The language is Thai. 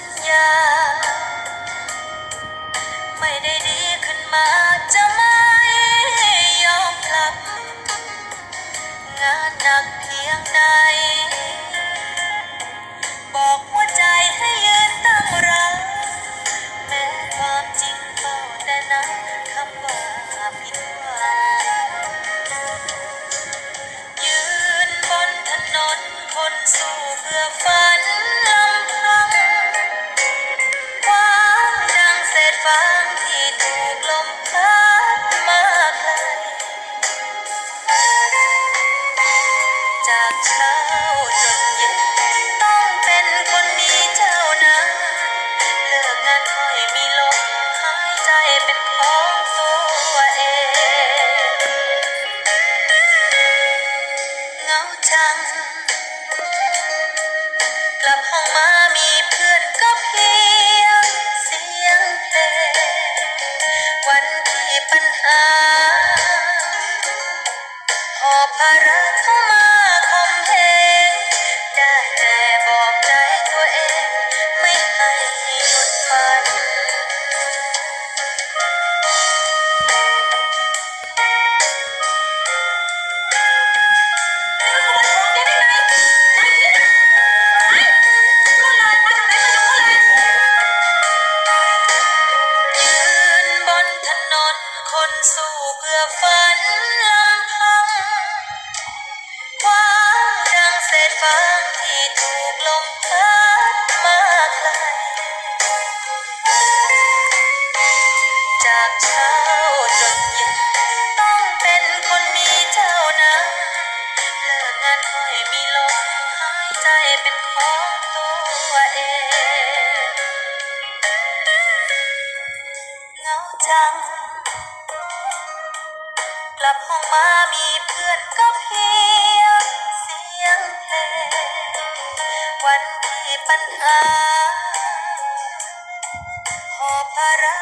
ญญา ไม่ได้ดีขึ้นมาจะไม่ยอมกลับ งานหนักเพียงใด ญหาหอภาระเข้ามา นคนสู้เพื่อฝันลำพังคว้างดังเศษฟางที่ถูกลมพัดมาไกลจากเช้าจนเย็นต้องเป็นคนมีเจ้านายเลิกงานค่อยมีลมหายใจเป็นของตัวเอง มามีเพื่อนก็เพียงเสียงเพลงวันที่ปัญหาหอบภาระ